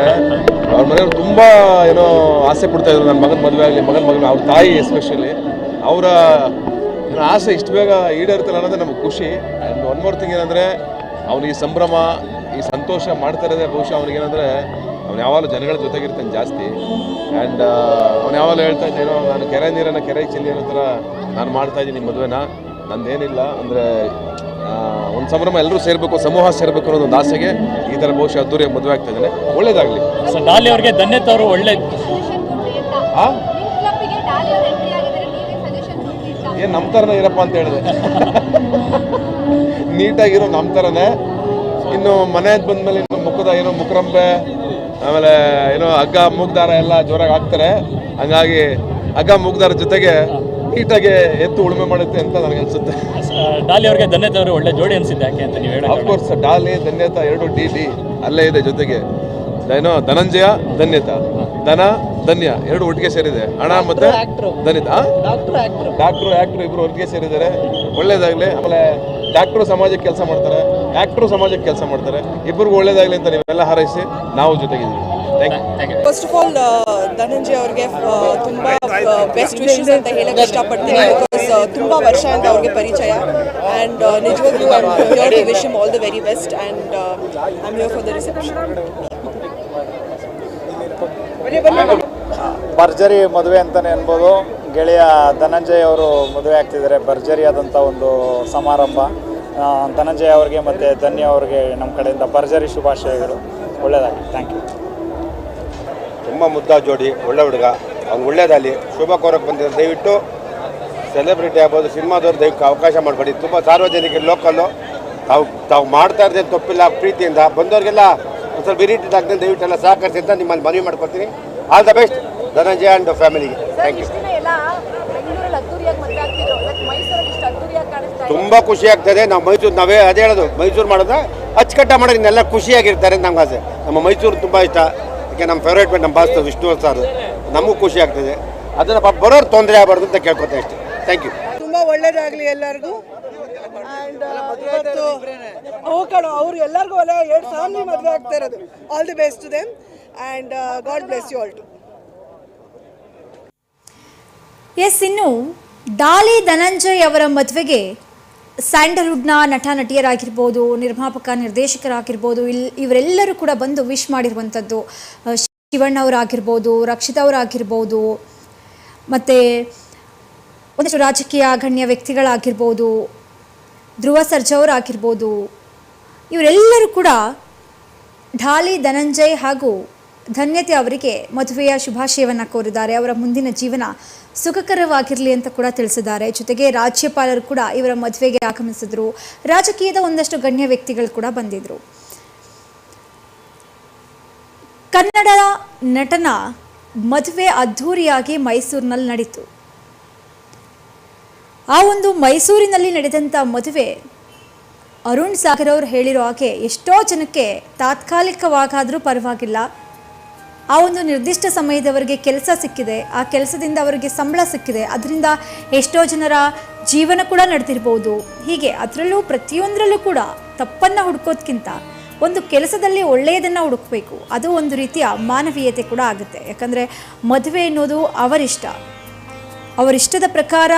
ಅವ್ರ ಮನೆಯವ್ರು ತುಂಬಾ, ಏನೋ, ಆಸೆ ಪಡ್ತಾ ಇದ್ರು. ನನ್ನ ಮಗನ ಮದುವೆ ಆಗಲಿ, ಮಗನ ಮಗನ, ಅವ್ರ ತಾಯಿ ಎಸ್ಪೆಷಲಿ ಅವರ ಆಸೆ ಇಷ್ಟು ಬೇಗ ಈಡೇರ್ತಲ್ಲ ಅನ್ನೋದು ನಮ್ಗೆ ಖುಷಿ. ಆ್ಯಂಡ್ ಒನ್ ಮೋರ್ ಥಿಂಗ್ ಏನಂದರೆ ಅವ್ನಿಗೆ ಸಂಭ್ರಮ, ಈ ಸಂತೋಷ ಮಾಡ್ತಾ ಇರೋದೇ ಬಹುಶಃ ಅವನಿಗೇನಂದರೆ ಅವ್ನು ಯಾವಾಗಲೂ ಜನಗಳ ಜೊತೆಗಿರ್ತಾನೆ ಜಾಸ್ತಿ. ಆ್ಯಂಡ್ ಅವ್ನು ಯಾವಾಗಲೂ ಹೇಳ್ತಾ ಇದ್ದೇನೋ ನಾನು ಕೆರೆ ನೀರನ್ನು ಕೆರೆ ಚೆಲ್ಲಿ ಅನ್ನೋ ಥರ ನಾನು ಮಾಡ್ತಾ ಇದ್ದೀನಿ ಮದುವೆನ. ನಂದೇನಿಲ್ಲ. ಅಂದರೆ ಒಂದು ಸಂಭ್ರಮ ಎಲ್ಲರೂ ಸೇರಬೇಕು ಸಮೂಹ ಸೇರಬೇಕು ಅನ್ನೋದು ಒಂದು ಆಸೆಗೆ ಈ ಥರ ಬಹುಶಃ ಅದ್ದೂರಿಯಾಗಿ ಮದುವೆ ಆಗ್ತಾ ಇದ್ದಾನೆ. ಒಳ್ಳೇದಾಗಲಿ. ಸೊ ಡಾಲಿ ಅವ್ರಿಗೆ ಧನ್ಯತೆ ಅವರು ಒಳ್ಳೆ ಏನು ನಮ್ಮ ಥರನೇ ಇರಪ್ಪ ಅಂತ ಹೇಳಿದೆ. ನೀಟಾಗಿರೋ ನಮ್ಮ ಥರನೇ. ಇನ್ನು ಮನೆ ಬಂದ ಮೇಲೆ ಇನ್ನು ಮುಖದ ಏನೋ ಮುಖರಂಬೆ ಆಮೇಲೆ ಏನೋ ಹಗ್ಗ ಮೂಗ್ದಾರ ಎಲ್ಲ ಜೋರಾಗಿ ಹಾಕ್ತಾರೆ. ಹಂಗಾಗಿ ಹಗ್ಗ ಮೂಗ್ದಾರ ಜೊತೆಗೆ ನೀಟಾಗಿ ಎತ್ತು ಉಳುಮೆ ಮಾಡುತ್ತೆ ಅಂತ ನನಗೆ ಅನ್ಸುತ್ತೆ. ಡಾಲಿ ಅವರಿಗೆ ಧನ್ಯತೆ ಅವರು ಒಳ್ಳೆ ಜೋಡಿ ಅನಿಸಿದ್ದೆ ಯಾಕೆ ಅಂತ ನೀವು ಹೇಳಿ ಅಫ್ಕೋರ್ಸ್ ಡಾಲಿ ಧನ್ಯತ ಎರಡು ಡಿ ಡಿ ಅಲ್ಲೇ ಇದೆ ಜೊತೆಗೆ. ಏನೋ ಧನಂಜಯ ಧನ್ಯತ. ಧನ ಧನ್ಯ ಎರಡು ಒಟ್ಟಿಗೆ ಸೇರಿದೆ. ಹಣ ಮತ್ತೆ ಧನ್ಯತ ಡಾಕ್ಟ್ರು ಆಕ್ಟ್ರು ಇಬ್ಬರು ಒಟ್ಟಿಗೆ ಸೇರಿದ್ದಾರೆ. ಒಳ್ಳೇದಾಗ್ಲಿ. ಆಮೇಲೆ ಡಾಕ್ಟ್ರು ಸಮಾಜಕ್ಕೆ ಕೆಲಸ ಮಾಡ್ತಾರೆ. ಆಕ್ಟ್ರು ಸಮಾಜಕ್ಕೆ ಕೆಲಸ ಮಾಡ್ತಾರೆ. ಇಬ್ಬರಿಗೂ ಒಳ್ಳೇದಾಗಲಿ ಅಂತ ನೀವೆಲ್ಲ ಹಾರೈಸಿ ನಾವು ಜೊತೆಗಿದ್ದೀವಿ. Thank you first of all Dhananjaya ಅವ್ರಿಗೆ ತುಂಬಾ ಬೆಸ್ಟ್ ವಿಶಸ್ ಅಂತ ಹೇಳಕ್ಕೆ ಇಷ್ಟಪಡ್ತೀನಿ ಬಿಕಾಸ್ ತುಂಬಾ ವರ್ಷ ಅಂತ ಅವ್ರಿಗೆ ಪರಿಚಯ. ಅಂಡ್ ನಿಜವಾಗ್ಲೂ I here to wish all the very best and I am here for the reception ಭರ್ಜರಿ ಮದುವೆ ಅಂತಾನೆ ಅನ್ಬೋದು. ಗೆಳೆಯ ಧನಂಜಯ್ ಅವರು ಮದುವೆ ಆಗ್ತಿದ್ದಾರೆ. ಭರ್ಜರಿ ಆದಂತ ಒಂದು ಸಮಾರಂಭ. ಧನಂಜಯ್ ಅವ್ರಿಗೆ ಮತ್ತು ಧನ್ಯ ಅವ್ರಿಗೆ ನಮ್ಮ ಕಡೆಯಿಂದ ಭರ್ಜರಿ ಶುಭಾಶಯಗಳು. ಒಳ್ಳೆಯದಾಗಲಿ ಥ್ಯಾಂಕ್ ಯು ತುಂಬ ಮುದ್ದ ಜೋಡಿ ಒಳ್ಳೆ ಹುಡುಗ. ಅವ್ನು ಒಳ್ಳೆಯದಾಗಲಿ ಶುಭ ಕೋರಕ್ಕೆ ಬಂದಿರೋ ದಯವಿಟ್ಟು ಸೆಲೆಬ್ರಿಟಿ ಆಗ್ಬೋದು ಸಿನಿಮಾದವ್ರು ದಯವಿಟ್ಟು ಅವಕಾಶ ಮಾಡಿಕೊಡಿ ತುಂಬ ಸಾರ್ವಜನಿಕ ಲೋಕಲ್ಲು ತಾವು ತಾವು ಮಾಡ್ತಾ ಇರೋದೇ ತಪ್ಪಿಲ್ಲ ಪ್ರೀತಿಯಿಂದ. ಬಂದವ್ರಿಗೆಲ್ಲ ಒಂದು ಸ್ವಲ್ಪ ಇರಿಟೇಟ್ ಆಗ್ತದೆ ದಯವಿಟ್ಟು ಎಲ್ಲ ಸಹಕರಿಸಿ ಅಂತ ನಿಮ್ಮಲ್ಲಿ ಮನವಿ ಮಾಡ್ಕೊತೀನಿ all the best Dhananjaya and ಫ್ಯಾಮಿಲಿಗೆ ಥ್ಯಾಂಕ್ ಯು ತುಂಬ ಖುಷಿ ಆಗ್ತದೆ. ನಾವು ಮೈಸೂರು ನಾವೇ ಅದೇ ಹೇಳೋದು ಮೈಸೂರು ಮಾಡೋದು? ಅಚ್ಚುಕಟ್ಟ ಮಾಡೋದು ಇನ್ನೆಲ್ಲ ಖುಷಿಯಾಗಿರ್ತಾರೆ ಅಂತ ನಮ್ಗೆ ಆಸೆ. ನಮ್ಮ ಮೈಸೂರು ತುಂಬ ಇಷ್ಟ. ಯಾಕೆ ನಮ್ಮ ಫೇವ್ರೇಟ್ ನಮ್ಮ ಬಾಸ್ ವಿಷ್ಣು ಸರ್ ನಮಗೂ ಖುಷಿ ಆಗ್ತದೆ. ಅದನ್ನು ಪಾಪ ಬರೋರು ತೊಂದರೆ ಆಗಬಾರ್ದು ಅಂತ ಕೇಳ್ಕೊತೇನೆ ಅಷ್ಟೇ ಥ್ಯಾಂಕ್ ಯು ತುಂಬ ಒಳ್ಳೇದಾಗಲಿ ಎಲ್ಲರಿಗೂ. ಕಣೋ ಅವ್ರು ಎಲ್ಲರಿಗೂ ಅಲ್ಲ ಎರಡು ಫ್ಯಾಮಿಲಿ ಮದುವೆ ಆಗ್ತಾ ಇರೋದು. All the best to them and God bless you all to us ಇನ್ನು ದಾಲಿ ಧನಂಜಯ್ ಅವರ ಮದುವೆಗೆ ಸ್ಯಾಂಡಲ್ವುಡ್ನ ನಟ ನಟಿಯರಾಗಿರ್ಬೋದು ನಿರ್ಮಾಪಕ, ನಿರ್ದೇಶಕರಾಗಿರ್ಬೋದು, ಇಲ್ ಇವರೆಲ್ಲರೂ ಕೂಡ ಬಂದು ವಿಶ್ ಮಾಡಿರುವಂಥದ್ದು ಶಿವಣ್ಣವರಾಗಿರ್ಬೋದು ಶಿವಣ್ಣ ಅವರಾಗಿರ್ಬೋದು, ರಕ್ಷಿತಾ ಅವರಾಗಿರ್ಬೋದು, ಮತ್ತು ಒಂದಷ್ಟು ರಾಜಕೀಯ ಗಣ್ಯ ವ್ಯಕ್ತಿಗಳಾಗಿರ್ಬೋದು, ಧ್ರುವ ಸರ್ಜಾ ಅವರಾಗಿರ್ಬೋದು, ಇವರೆಲ್ಲರೂ ಕೂಡ ಢಾಲಿ, ಧನಂಜಯ್ ಹಾಗೂ ಧನ್ಯತೆ ಅವರಿಗೆ. ಮದುವೆಯ ಶುಭಾಶಯವನ್ನು ಕೋರಿದ್ದಾರೆ. ಅವರ ಮುಂದಿನ ಜೀವನ ಸುಖಕರವಾಗಿರಲಿ ಅಂತ ಕೂಡ ತಿಳಿಸಿದ್ದಾರೆ. ಜೊತೆಗೆ ರಾಜ್ಯಪಾಲರು ಕೂಡ ಇವರ ಮದುವೆಗೆ ಆಗಮಿಸಿದ್ರು. ರಾಜಕೀಯದ ಒಂದಷ್ಟು ಗಣ್ಯ ವ್ಯಕ್ತಿಗಳು ಕೂಡ ಬಂದಿದ್ರು. ಕನ್ನಡ ನಟನ ಮದುವೆ ಅದ್ಧೂರಿಯಾಗಿ ಮೈಸೂರಿನಲ್ಲಿ ನಡೀತು. ಆ ಒಂದು ಮೈಸೂರಿನಲ್ಲಿ ನಡೆದಂಥ ಮದುವೆ ಅರುಣ್ ಸಾಗರ್ ಅವರು ಹೇಳಿರೋ ಹಾಗೆ ಎಷ್ಟೋ ಜನಕ್ಕೆ ತಾತ್ಕಾಲಿಕವಾಗಾದರೂ ಪರವಾಗಿಲ್ಲ. ಆ ಒಂದು ನಿರ್ದಿಷ್ಟ ಸಮಯದವರೆಗೆ ಕೆಲಸ ಸಿಕ್ಕಿದೆ, ಆ ಕೆಲಸದಿಂದ ಅವರಿಗೆ ಸಂಬಳ ಸಿಕ್ಕಿದೆ, ಅದರಿಂದ ಎಷ್ಟೋ ಜನರ ಜೀವನ ಕೂಡ ನಡೆದಿರ್ಬೋದು. ಹೀಗೆ ಅದರಲ್ಲೂ ಪ್ರತಿಯೊಂದರಲ್ಲೂ ಕೂಡ ತಪ್ಪನ್ನು ಹುಡ್ಕೋದ್ಕಿಂತ ಒಂದು ಕೆಲಸದಲ್ಲಿ ಒಳ್ಳೆಯದನ್ನು ಹುಡುಕಬೇಕು, ಅದು ಒಂದು ರೀತಿಯ ಮಾನವೀಯತೆ ಕೂಡ ಆಗುತ್ತೆ. ಯಾಕಂದರೆ ಮದುವೆ ಅನ್ನೋದು ಅವರಿಷ್ಟ. ಅವರಿಷ್ಟದ ಪ್ರಕಾರ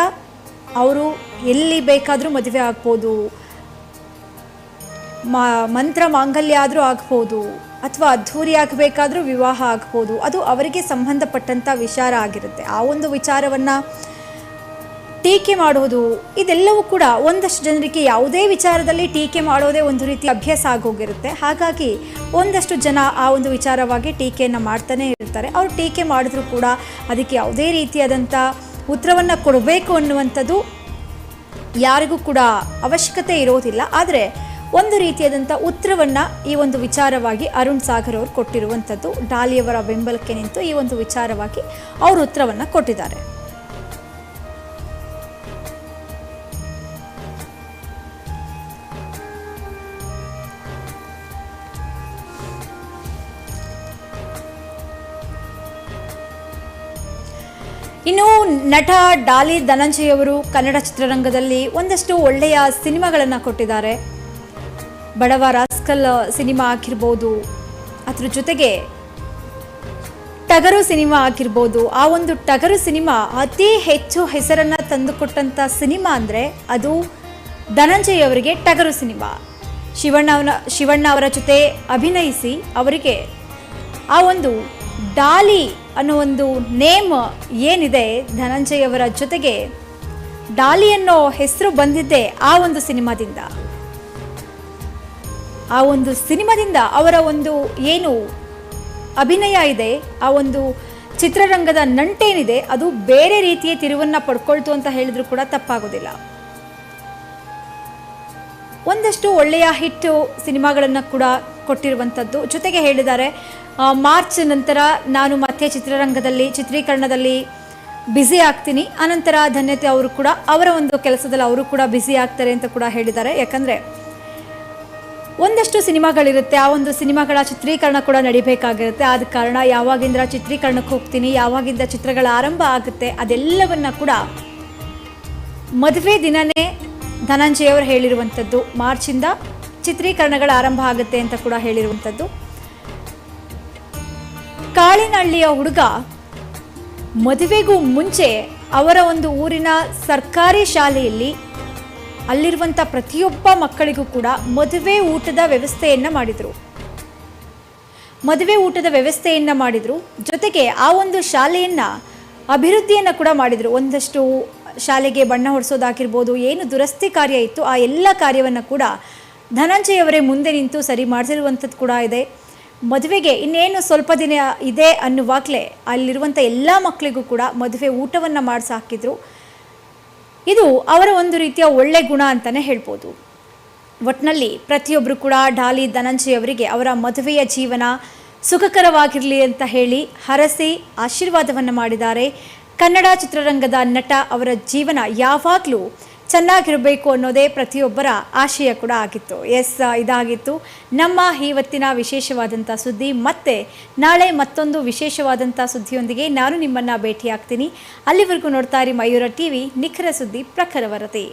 ಅವರು ಎಲ್ಲಿ ಬೇಕಾದರೂ ಮದುವೆ ಆಗ್ಬೋದು ಮಂತ್ರ ಮಾಂಗಲ್ಯ ಆದರೂ ಆಗ್ಬೋದು. ಅಥವಾ ಅದ್ಧೂರಿ ಆಗಬೇಕಾದ್ರೂ ವಿವಾಹ ಆಗ್ಬೋದು. ಅದು ಅವರಿಗೆ ಸಂಬಂಧಪಟ್ಟಂಥ ವಿಚಾರ ಆಗಿರುತ್ತೆ. ಆ ಒಂದು ವಿಚಾರವನ್ನು ಟೀಕೆ ಮಾಡುವುದು, ಇದೆಲ್ಲವೂ ಕೂಡ ಒಂದಷ್ಟು ಜನರಿಗೆ ಯಾವುದೇ ವಿಚಾರದಲ್ಲಿ ಟೀಕೆ ಮಾಡೋದೇ ಒಂದು ರೀತಿ ಅಭ್ಯಾಸ ಆಗೋಗಿರುತ್ತೆ. ಹಾಗಾಗಿ ಒಂದಷ್ಟು ಜನ ಆ ಒಂದು ವಿಚಾರವಾಗಿ ಟೀಕೆಯನ್ನು ಮಾಡ್ತಾನೆ ಇರ್ತಾರೆ. ಅವರು ಟೀಕೆ ಮಾಡಿದ್ರು ಕೂಡ ಅದಕ್ಕೆ ಯಾವುದೇ ರೀತಿಯಾದಂಥ ಉತ್ತರವನ್ನು ಕೊಡಬೇಕು ಅನ್ನುವಂಥದ್ದು ಯಾರಿಗೂ ಕೂಡ ಅವಶ್ಯಕತೆ ಇರೋದಿಲ್ಲ. ಆದರೆ ಒಂದು ರೀತಿಯಾದಂಥ ಉತ್ತರವನ್ನು ಈ ಒಂದು ವಿಚಾರವಾಗಿ ಅರುಣ್ ಸಾಗರ್ ಅವರು ಕೊಟ್ಟಿರುವಂಥದ್ದು. ಡಾಲಿಯವರ ಬೆಂಬಲಕ್ಕೆ ನಿಂತು ಈ ಒಂದು ವಿಚಾರವಾಗಿ ಅವರು ಉತ್ತರವನ್ನು ಕೊಟ್ಟಿದ್ದಾರೆ. ಇನ್ನು ನಟ ಡಾಲಿ ಧನಂಜಯ್ ಅವರು ಕನ್ನಡ ಚಿತ್ರರಂಗದಲ್ಲಿ ಒಂದಷ್ಟು ಒಳ್ಳೆಯ ಸಿನಿಮಾಗಳನ್ನು ಕೊಟ್ಟಿದ್ದಾರೆ. ಬಡವ ರಾಸ್ಕಲ್ ಸಿನಿಮಾ ಆಗಿರ್ಬೋದು, ಅದ್ರ ಜೊತೆಗೆ ಟಗರು ಸಿನಿಮಾ ಆಗಿರ್ಬೋದು, ಆ ಒಂದು ಟಗರು ಸಿನಿಮಾ ಅತಿ ಹೆಚ್ಚು ಹೆಸರನ್ನು ತಂದುಕೊಟ್ಟಂಥ ಸಿನಿಮಾ ಅಂದರೆ ಅದು ಧನಂಜಯ್ ಅವರಿಗೆ ಟಗರು ಸಿನಿಮಾ. ಶಿವಣ್ಣ ಅವರ ಶಿವಣ್ಣ ಅವರ ಜೊತೆ ಅಭಿನಯಿಸಿ ಅವರಿಗೆ ಆ ಒಂದು ಡಾಲಿ ಅನ್ನೋ ಒಂದು ನೇಮ್ ಏನಿದೆ, ಧನಂಜಯ್ ಅವರ ಜೊತೆಗೆ ಡಾಲಿ ಅನ್ನೋ ಹೆಸರು ಬಂದಿದ್ದೆ ಆ ಒಂದು ಸಿನಿಮಾದಿಂದ. ಆ ಒಂದು ಸಿನಿಮಾದಿಂದ ಅವರ ಒಂದು ಏನು ಅಭಿನಯ ಇದೆ, ಆ ಒಂದು ಚಿತ್ರರಂಗದ ನಂಟೇನಿದೆ, ಅದು ಬೇರೆ ರೀತಿಯ ತಿರುವನ್ನು ಪಡ್ಕೊಳ್ತು ಅಂತ ಹೇಳಿದ್ರು ಕೂಡ ತಪ್ಪಾಗೋದಿಲ್ಲ. ಒಂದಷ್ಟು ಒಳ್ಳೆಯ ಹಿಟ್ ಸಿನಿಮಾಗಳನ್ನು ಕೂಡ ಕೊಟ್ಟಿರುವಂಥದ್ದು. ಜೊತೆಗೆ ಹೇಳಿದ್ದಾರೆ ಮಾರ್ಚ್ ನಂತರ ನಾನು ಮತ್ತೆ ಚಿತ್ರರಂಗದಲ್ಲಿ, ಚಿತ್ರೀಕರಣದಲ್ಲಿ ಬ್ಯುಸಿ ಆಗ್ತೀನಿ. ಅನಂತರ ಧನ್ಯತೆ ಅವರು ಕೂಡ, ಅವರ ಒಂದು ಕೆಲಸದಲ್ಲಿ ಅವರು ಕೂಡ ಬ್ಯುಸಿ ಆಗ್ತಾರೆ ಅಂತ ಕೂಡ ಹೇಳಿದ್ದಾರೆ. ಯಾಕಂದರೆ ಒಂದಷ್ಟು ಸಿನಿಮಾಗಳಿರುತ್ತೆ. ಆ ಒಂದು ಸಿನಿಮಾಗಳ ಚಿತ್ರೀಕರಣ ಕೂಡ ನಡಿಬೇಕಾಗಿರುತ್ತೆ. ಆದ ಕಾರಣ ಯಾವಾಗಿಂದ ಚಿತ್ರೀಕರಣಕ್ಕೆ ಹೋಗ್ತೀನಿ, ಯಾವಾಗಿಂದ ಚಿತ್ರಗಳ ಆರಂಭ ಆಗುತ್ತೆ, ಅದೆಲ್ಲವನ್ನ ಕೂಡ ಮದುವೆ ದಿನನೇ ಧನಂಜಯ ಅವರು ಹೇಳಿರುವಂಥದ್ದು. ಮಾರ್ಚಿಂದ ಚಿತ್ರೀಕರಣಗಳ ಆರಂಭ ಆಗುತ್ತೆ ಅಂತ ಕೂಡ ಹೇಳಿರುವಂಥದ್ದು. ಕಾಳಿನಹಳ್ಳಿಯ ಹುಡುಗ ಮದುವೆಗೂ ಮುಂಚೆ ಅವರ ಒಂದು ಊರಿನ ಸರ್ಕಾರಿ ಶಾಲೆಯಲ್ಲಿ ಅಲ್ಲಿರುವಂಥ ಪ್ರತಿಯೊಬ್ಬ ಮಕ್ಕಳಿಗೂ ಕೂಡ ಮದುವೆ ಊಟದ ವ್ಯವಸ್ಥೆಯನ್ನು ಮಾಡಿದರು. ಮದುವೆ ಊಟದ ವ್ಯವಸ್ಥೆಯನ್ನು ಮಾಡಿದರು. ಜೊತೆಗೆ ಆ ಒಂದು ಶಾಲೆಯನ್ನು ಅಭಿವೃದ್ಧಿಯನ್ನು ಕೂಡ ಮಾಡಿದರು. ಒಂದಷ್ಟು ಶಾಲೆಗೆ ಬಣ್ಣ ಹೊಡಿಸೋದಾಗಿರ್ಬೋದು, ಏನು ದುರಸ್ತಿ ಕಾರ್ಯ ಇತ್ತು, ಆ ಎಲ್ಲ ಕಾರ್ಯವನ್ನು ಕೂಡ ಧನಂಜಯವರೇ ಮುಂದೆ ನಿಂತು ಸರಿ ಮಾಡಿಸಿರುವಂಥದ್ದು ಕೂಡ ಇದೆ. ಮದುವೆಗೆ ಇನ್ನೇನು ಸ್ವಲ್ಪ ದಿನ ಇದೆ ಅನ್ನುವಾಗಲೇ ಅಲ್ಲಿರುವಂಥ ಎಲ್ಲ ಮಕ್ಕಳಿಗೂ ಕೂಡ ಮದುವೆ ಊಟವನ್ನು ಮಾಡಿಸಿ ಹಾಕಿದ್ರು ಇದು ಅವರ ಒಂದು ರೀತಿಯ ಒಳ್ಳೆ ಗುಣ ಅಂತಲೇ ಹೇಳ್ಬೋದು. ಒಟ್ಟಿನಲ್ಲಿ ಪ್ರತಿಯೊಬ್ಬರು ಕೂಡ ಡಾಲಿ ಧನಂಜಯ್ ಅವರಿಗೆ ಅವರ ಮದುವೆಯ ಜೀವನ ಸುಖಕರವಾಗಿರಲಿ ಅಂತ ಹೇಳಿ ಹರಸಿ ಆಶೀರ್ವಾದವನ್ನು ಮಾಡಿದ್ದಾರೆ. ಕನ್ನಡ ಚಿತ್ರರಂಗದ ನಟ ಅವರ ಜೀವನ ಯಾವಾಗಲೂ ಚೆನ್ನಾಗಿರಬೇಕು ಅನ್ನೋದೇ ಪ್ರತಿಯೊಬ್ಬರ ಆಶಯ ಕೂಡ ಆಗಿತ್ತು. ಎಸ್, ಇದಾಗಿತ್ತು. ನಮ್ಮ ಇವತ್ತಿನ ವಿಶೇಷವಾದಂಥ ಸುದ್ದಿ, ಮತ್ತೆ ನಾಳೆ ಮತ್ತೊಂದು ವಿಶೇಷವಾದಂಥ ಸುದ್ದಿಯೊಂದಿಗೆ ನಾನು ನಿಮ್ಮನ್ನು ಭೇಟಿಯಾಗ್ತೀನಿ. ಅಲ್ಲಿವರೆಗೂ ನೋಡ್ತಾ ಇರಿ ಮಯೂರ ಟಿವಿ, ನಿಖರ ಸುದ್ದಿ, ಪ್ರಖರ ವರದಿ.